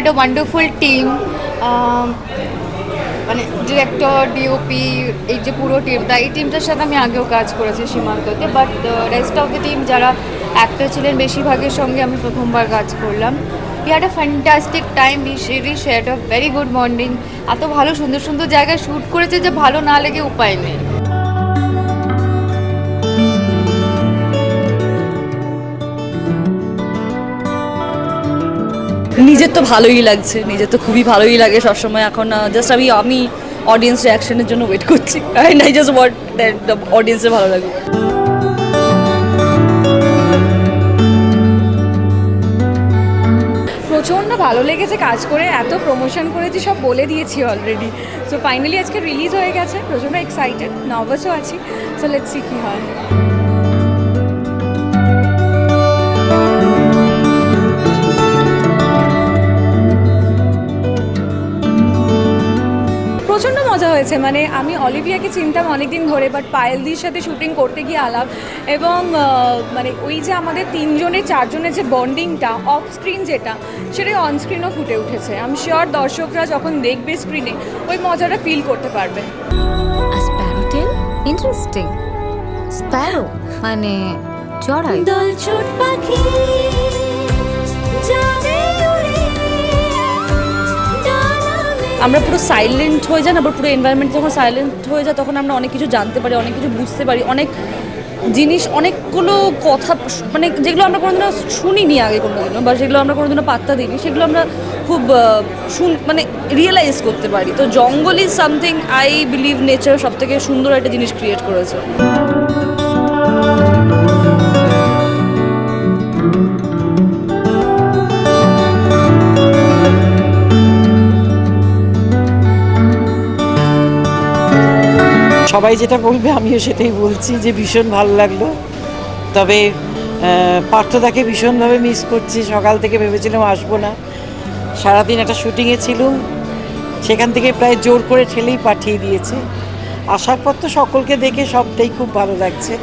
Had a wonderful team Um, মানে director DOP এই যে পুরো টিমটা এই টিমটার সাথে আমি আগেও কাজ করেছি সীমান্ততে but rest of the team যারা অ্যাক্টর ছিলেন বেশিরভাগের সঙ্গে আমি প্রথমবার কাজ করলাম। We had a fantastic time we share share a very good morning এত ভালো সুন্দর সুন্দর জায়গায় শ্যুট করেছে যে ভালো না লেগে উপায় নেই। নিজের তো ভালোই লাগছে, নিজের তো খুবই ভালোই লাগে সবসময়। এখন জাস্ট আমি আমি অডিয়েন্স রিয়াকশনের জন্য ওয়েট করছি। I just want that the অডিয়েন্সের ভালো লাগে প্রচণ্ড ভালো লেগেছে কাজ করে, এত প্রমোশন করেছি, সব বলে দিয়েছি অলরেডি সো ফাইনালি আজকে রিলিজ হয়ে গেছে, প্রচণ্ড এক্সাইটেড নার্ভাসও আছি। সো লেটস সি কী হয়। মজা হয়েছে। মানে আমি অলিভিয়াকে চিনতাম অনেকদিন ধরে বাট পায়েলদির সাথে শুটিং করতে গিয়ে আলাপ এবং মানে ওই যে আমাদের তিনজনের চারজনের যে বন্ডিংটা অফ স্ক্রিন যেটা সেটাই অন স্ক্রিনও ফুটে উঠেছে। আমি শিওর দর্শকরা যখন দেখবে স্ক্রিনে ওই মজাটা ফিল করতে পারবে। স্প্যারোটেল ইন্টারেস্টিং স্প্যারো মানে চড়াই? দল ছোট পাখি। আমরা পুরো সাইলেন্ট হয়ে যাই না, আবার পুরো এনভায়রনমেন্ট যখন সাইলেন্ট হয়ে যায়, তখন আমরা অনেক কিছু জানতে পারি, অনেক কিছু বুঝতে পারি, অনেক জিনিস, অনেকগুলো কথা মানে যেগুলো আমরা কোনোদিনও শুনিনি আগে কোনোদিনও, বা যেগুলো আমরা কোনোদিনও পাত্তা দিইনি, সেগুলো আমরা খুব শুন মানে রিয়েলাইজ করতে পারি। তো জঙ্গল is something I believe nature সব থেকে সুন্দর একটা জিনিস ক্রিয়েট করেছে। সবাই যেটা বলবে, আমিও সেটাই বলছি যে ভীষণ ভালো লাগল। তবে পার্থদাকে ভীষণভাবে মিস করছি। সকাল থেকে ভেবেছিলাম আসব না। সারাদিন একটা শুটিংয়ে ছিলুম। সেখান থেকে প্রায় জোর করে ঠেলেই পাঠিয়ে দিয়েছে। আসার পর তো সকলকে দেখে সবটাই খুব ভালো লাগছে।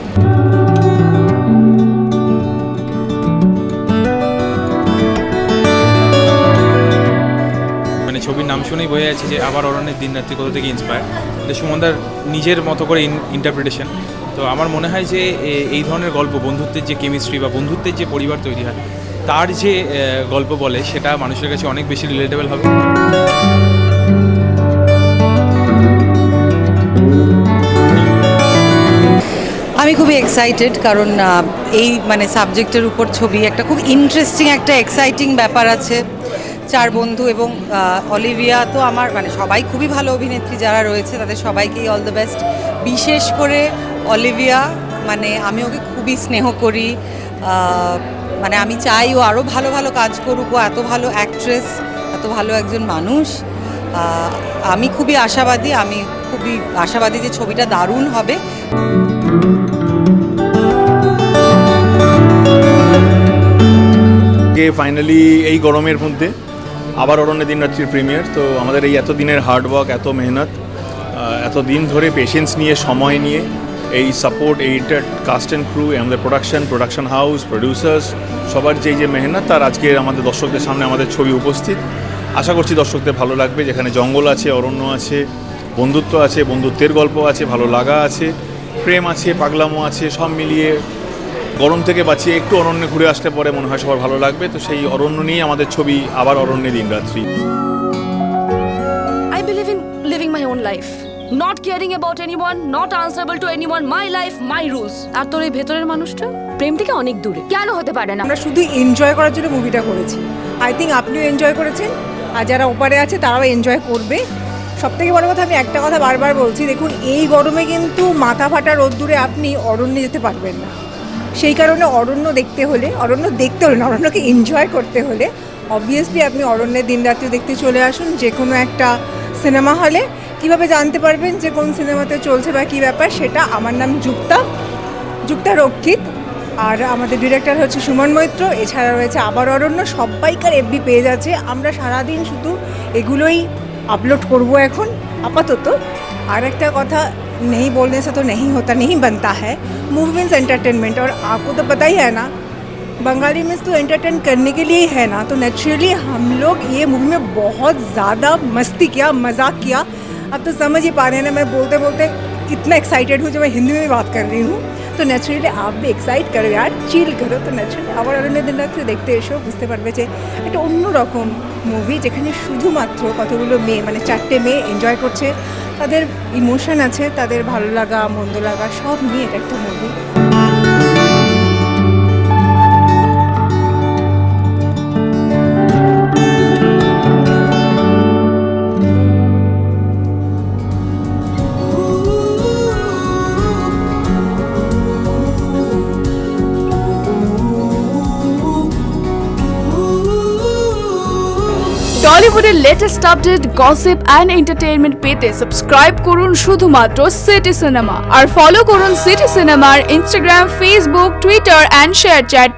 শুনেই বোঝা যাচ্ছে যে আবার অরণ্যের দিন রাত্রি কোথা থেকে ইন্সপায়ার সুমনদার নিজের মতো করে ইন্টারপ্রিটেশন তো আমার মনে হয় যে এই ধরনের গল্প বন্ধুত্বের যে কেমিস্ট্রি বা বন্ধুত্বের যে পরিবার তৈরি হয়, তার যে গল্প বলে, সেটা মানুষের কাছে অনেক বেশি রিলেটেবল হবে। আমি খুবই এক্সাইটেড কারণ এই মানে সাবজেক্টের উপর ছবি একটা খুব ইন্টারেস্টিং একটা এক্সাইটিং ব্যাপার আছে। চার বন্ধু এবং অলিভিয়া তো আমার মানে সবাই খুবই ভালো অভিনেত্রী যারা রয়েছে, তাদের সবাইকেই অল দ্য বেস্ট বিশেষ করে অলিভিয়া মানে আমি ওকে খুবই স্নেহ করি মানে আমি চাই ও আরও ভালো ভালো কাজ করুক, ও এত ভালো অ্যাক্ট্রেস এত ভালো একজন মানুষ। আমি খুবই আশাবাদী, আমি খুবই আশাবাদী যে ছবিটা দারুণ হবে। ফাইনালি এই গরমের মধ্যে আবার অরণ্য দিন রাত্রির প্রিমিয়ার তো আমাদের এই এত দিনের হার্ডওয়ার্ক এত মেহনত এত দিন ধরে পেশেন্স নিয়ে, সময় নিয়ে, এই সাপোর্ট এই কাস্ট অ্যান্ড ক্রু আমাদের প্রোডাকশন প্রোডাকশন হাউস প্রডিউসার্স সবার যে যে মেহনত, তার আজকে আমাদের দর্শকদের সামনে আমাদের ছবি উপস্থিত। আশা করছি দর্শকদের ভালো লাগবে, যেখানে জঙ্গল আছে, অরণ্য আছে, বন্ধুত্ব আছে, বন্ধুত্বের গল্প আছে, ভালো লাগা আছে, প্রেম আছে, পাগলামো আছে, সব মিলিয়ে গরম থেকে বাঁচিয়ে একটু অরণ্যে ঘুরে আসলে পরে মনে হয় সবার ভালো লাগবে। তো সেই অরণ্য নিয়ে আমাদের ছবি আবার অরণ্যে দিন রাত্রি। I believe in living my own life. Not caring about anyone, not answerable to anyone, my life, my rules. আর তোর এই ভেতরের মানুষটা? প্রেম থেকে অনেক দূরে। কেন হতে পারে না? আমরা শুধু এনজয় করার জন্য মুভিটা করেছি। আই থিঙ্ক আপনিও এনজয় করেছেন আর যারা ওপারে আছে তারাও এনজয় করবে। সব থেকে বড় কথা আমি একটা কথা বারবার বলছি দেখুন এই গরমে কিন্তু মাথা ফাটা রোদ্দুরে আপনি অরণ্যে যেতে পারবেন না। সেই কারণে অরণ্য দেখতে হলে, অরণ্য দেখতে হলে অরণ্যকে এনজয় করতে হলে অবভিয়াসলি আপনি অরণ্যের দিন রাত্রি দেখতে চলে আসুন, যে কোনো একটা সিনেমা হলে কীভাবে জানতে পারবেন যে কোন সিনেমাতে চলছে বা কী ব্যাপার, সেটা আমার নাম যুক্তা যুক্তা রক্ষিত। আর আমাদের ডিরেক্টর হচ্ছে সুমন মৈত্র। এছাড়া রয়েছে আবার অরণ্য, সবাইকার এফবি পেজ আছে আমরা সারাদিন শুধু এগুলোই আপলোড করব এখন, আপাতত। আর একটা কথা नहीं बोलने से तो नहीं होता, नहीं बनता है। मूवी मीन्स एंटरटेनमेंट और आपको तो पता ही है ना, बंगाली में तो एंटरटेन करने के लिए ही है ना। तो नेचुरली हम लोग ये मूवी में बहुत ज़्यादा मस्ती किया, मज़ाक किया। अब तो समझ ही पा रहे हैं ना, मैं बोलते बोलते इतना एक्साइटेड हूँ जो मैं हिंदी में भी बात कर रही हूँ। তো ন্যাচুরালি আপনি এক্সাইট করবে। আর চিল করো তো ন্যাচুরালি আবার অরণ্যদিনাথকে দেখতে এসো, বুঝতে পারবে যে একটা অন্যরকম মুভি যেখানে শুধুমাত্র কতগুলো মেয়ে মানে চারটে মেয়ে এনজয় করছে। তাদের ইমোশন আছে, তাদের ভালো লাগা, মন্দ লাগা, সব নিয়ে এটা একটা movie টলিউডের latest update gossip and entertainment পেতে সাবস্ক্রাইব করুন শুধুমাত্র সিটি সিনেমা আর ফলো করুন সিটি সিনেমার Instagram Facebook Twitter and ShareChat